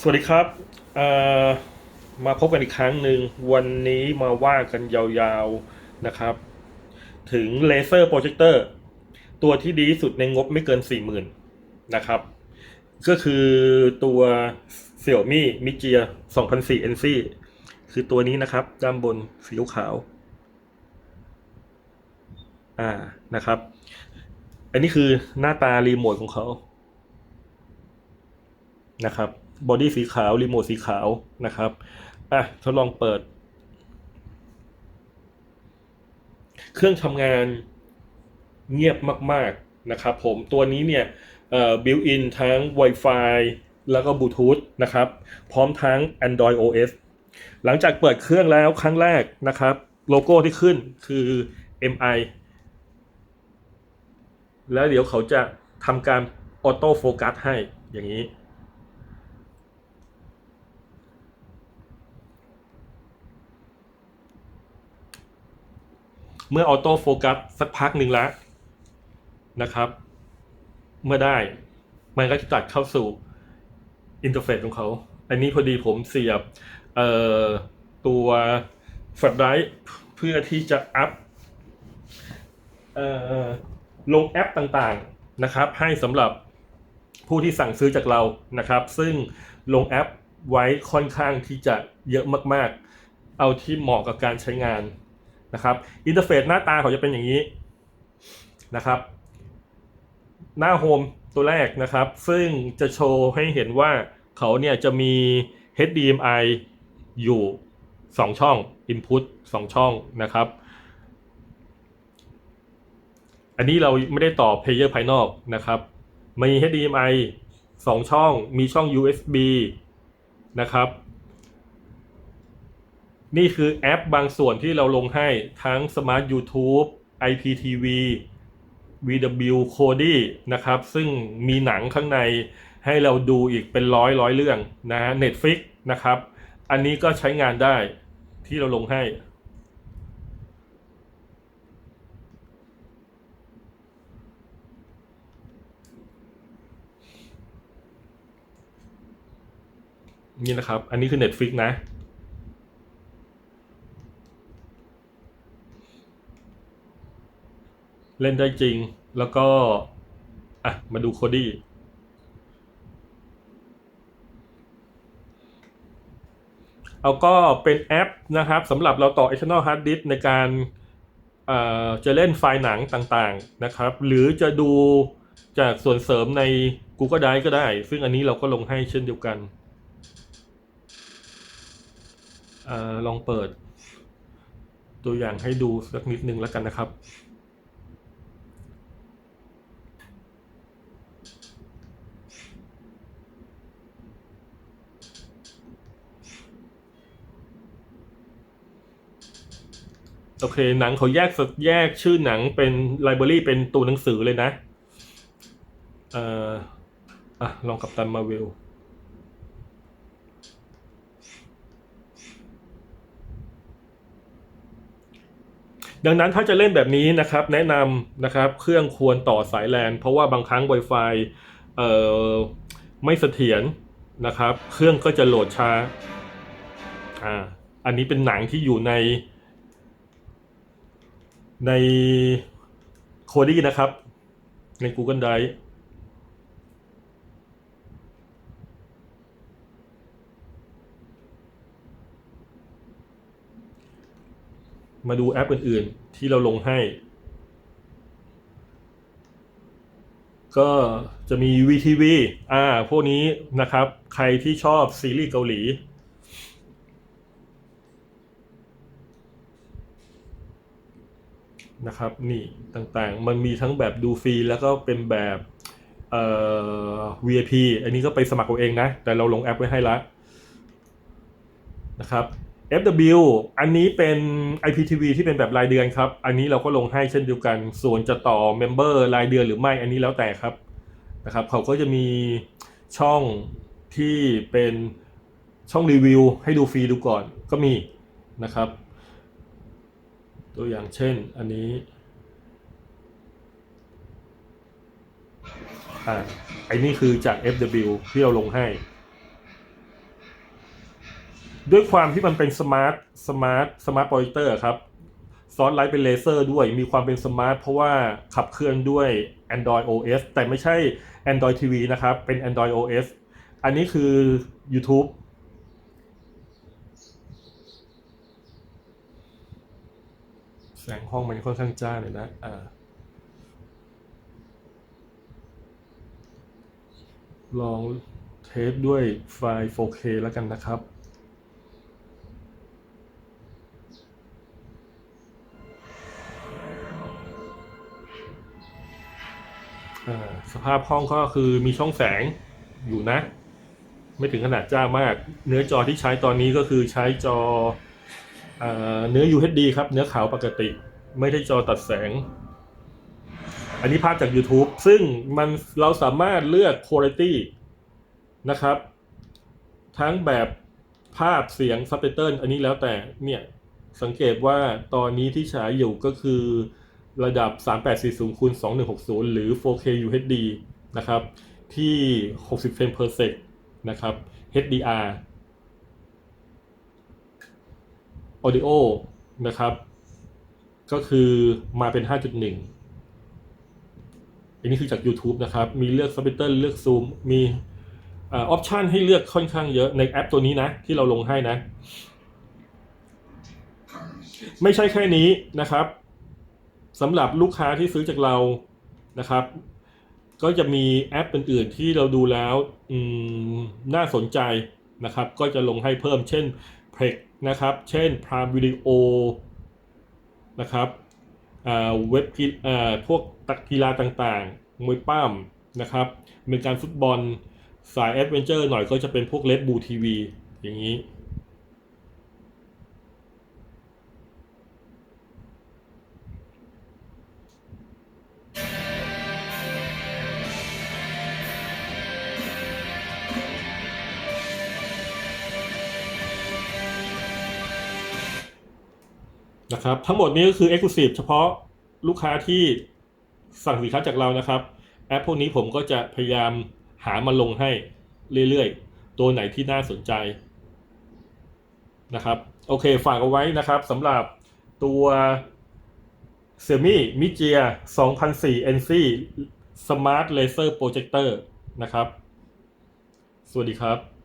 สวัสดีครับ มาพบกันอีกครั้งหนึ่งวันนี้มาว่ากันยาวๆนะครับ ถึงเลเซอร์โปรเจคเตอร์ตัวที่ดีสุดในงบไม่เกิน 40,000 นะครับ ก็คือตัว Xiaomi Mi Jia 2004 NC คือตัวนี้นะครับ ด้านบนสีขาว อ่านะครับ อันนี้คือหน้าตารีโมทของเขา นะครับบอดี้สีขาว รีโมทสีขาวนะครับอะทดลองเปิด เครื่องทำงานเงียบมาก ๆ นะครับผมตัวนี้เนี่ยเอ่อบิวอินทั้ง Wi-Fi แล้วก็บลูทูธนะครับ พร้อมทั้ง Android OS หลังจากเปิดเครื่องแล้วครั้งแรกนะครับ โลโก้ที่ขึ้นคือ MI แล้วเดี๋ยวเขาจะทำการออโต้โฟกัสให้อย่างนี้ เมื่อออโต้โฟกัสสักพักหนึ่งแล้วนะครับ เมื่อได้มันก็จะตัดเข้าสู่อินเทอร์เฟซของเขา อันนี้พอดีผมเสียบตัวแฟลชไดรฟ์เพื่อที่จะอัพลงแอปต่างๆนะครับ ให้สำหรับผู้ที่สั่งซื้อจากเรานะครับ ซึ่งลงแอปไว้ค่อนข้างที่จะเยอะมากๆ เอาที่เหมาะกับการใช้งาน นะครับอินเทอร์เฟซหน้าตาเขาจะเป็นอย่างนี้นะครับ หน้าโฮมตัวแรกนะครับ ซึ่งจะโชว์ให้เห็นว่าเขาเนี่ยจะมี HDMI อยู่ 2 ช่อง Input 2 ช่องนะครับ อันนี้เราไม่ได้ต่อเพลเยอร์ภายนอกนะครับ มี HDMI 2 ช่อง มีช่อง USB นะครับ นี่คือแอปบางส่วนที่เราลงให้ทั้ง Smart YouTube IPTV VW Kodi นะครับ ซึ่งมีหนังข้างในให้เราดูอีกเป็นร้อยร้อยเรื่องนะฮะ Netflix นะครับ อันนี้ก็ใช้งานได้ที่เราลงให้นี่นะครับ อันนี้คือ Netflix นะ เล่นได้จริง แล้วก็ อะ มาดูโคดี้เอาก็เป็นแอปนะครับสำหรับเราต่อ external hard disk ในการเอ่อจะเล่นไฟล์หนังต่างๆนะครับ หรือจะดูจากส่วนเสริมใน Google Drive ก็ได้ ซึ่งอันนี้เราก็ลงให้เช่นเดียวกันเออลองเปิด ตัวอย่างให้ดูสักนิดนึงแล้วกันนะครับ โอเค หนังเขาแยกแยกชื่อหนังเป็นไลบรารีเป็นตัวหนังสือเลยนะเอ่ออะ ลองกับตันมาเวลดังนั้นถ้าจะเล่นแบบนี้นะครับ แนะนำนะครับเครื่องควรต่อสายแลนเพราะว่าบางครั้ง Wi-Fi เอ่อไม่เสถียรนะครับ เครื่องก็จะโหลดช้าอ่าอันนี้เป็นหนังที่อยู่ใน ในโคดี้นะครับ ใน Google Drive มาดูแอปอื่นๆ ที่เราลงให้ ก็จะมี VTV อ่า พวกนี้นะครับ ใครที่ชอบซีรีส์เกาหลี นะครับนี่ต่างๆ มันมีทั้งแบบดูฟรีแล้วก็เป็นแบบเอ่อ VIP อันนี้ก็ไปสมัครเอาเองนะ แต่เราลงแอปไว้ให้ละนะครับ FW อันนี้เป็น IPTV ที่เป็นแบบรายเดือนครับ อันนี้เราก็ลงให้เช่นเดียวกัน ส่วนจะต่อเมมเบอร์รายเดือนหรือไม่ อันนี้แล้วแต่ครับนะครับ เขาก็จะมีช่องที่เป็นช่องรีวิวให้ดูฟรีดูก่อนก็มีนะครับ ตัวอย่างเช่นอันนี้อ่าไอ้นี่คือจาก FW ที่เราลงให้ ด้วยความที่มันเป็นสมาร์ทสมาร์ทสมาร์ทโปรเจคเตอร์ครับซอสไลท์เป็นเลเซอร์ด้วยมีความเป็นสมาร์ทเพราะว่าขับเคลื่อนด้วย Android OS แต่ไม่ใช่ Android TV นะครับ เป็น Android OS อันนี้คือ YouTube แสงห้องมันค่อนข้างจ้าเลยนะอ่าลองเทสด้วยไฟล์ 4K แล้วกันนะครับอ่าสภาพห้องก็คือมีช่องแสงอยู่นะ ไม่ถึงขนาดจ้ามาก เนื้อจอที่ใช้ตอนนี้ก็คือใช้จอ เนื้อ UHD ครับ เนื้อขาวปกติ ไม่ได้จอตัดแสง อันนี้ภาพจาก YouTube ซึ่งมันเราสามารถเลือก Quality นะครับ ทั้งแบบภาพเสียง Subtitle อันนี้แล้วแต่เนี่ยสังเกตว่าตอนนี้ที่ฉายอยู่ก็คือระดับ 3840คูณ2160 หรือ 4K UHD นะครับ ที่ 60 เฟรม per sec นะครับ HDR Audio นะครับ ก็คือมาเป็น 5.1 อันนี้คือจาก YouTube นะครับ มีเลือก Subtitle เลือก Zoom มีออปชันให้เลือกค่อนข้างเยอะในแอปตัวนี้นะ ที่เราลงให้นะ ไม่ใช่แค่นี้นะครับสำหรับลูกค้าที่ซื้อจากเรานะครับ ก็จะมีแอปอื่นๆที่เราดูแล้วน่าสนใจนะครับ ก็จะลงให้เพิ่มเช่น พล็กนะครับ เช่น Prime Video นะครับเว็บกีอ่าพวกตักกีฬาต่างๆ มวยป้ามนะครับ เป็นการฟุตบอลสายแอดเวนเจอร์หน่อยก็จะเป็นพวกเลดบูทีวีอย่างนี้ นะครับ ทั้งหมดนี้ก็คือ Exclusive เฉพาะลูกค้าที่สั่งสินค้าจากเรานะครับ แอปพวกนี้ผมก็จะพยายามหามาลงให้เรื่อยๆ ตัวไหนที่น่าสนใจนะครับ โอเคฝากเอาไว้นะครับสำหรับตัว Xiaomi m i j i a 2004 NC Smart Laser Projector นะครับ สวัสดีครับ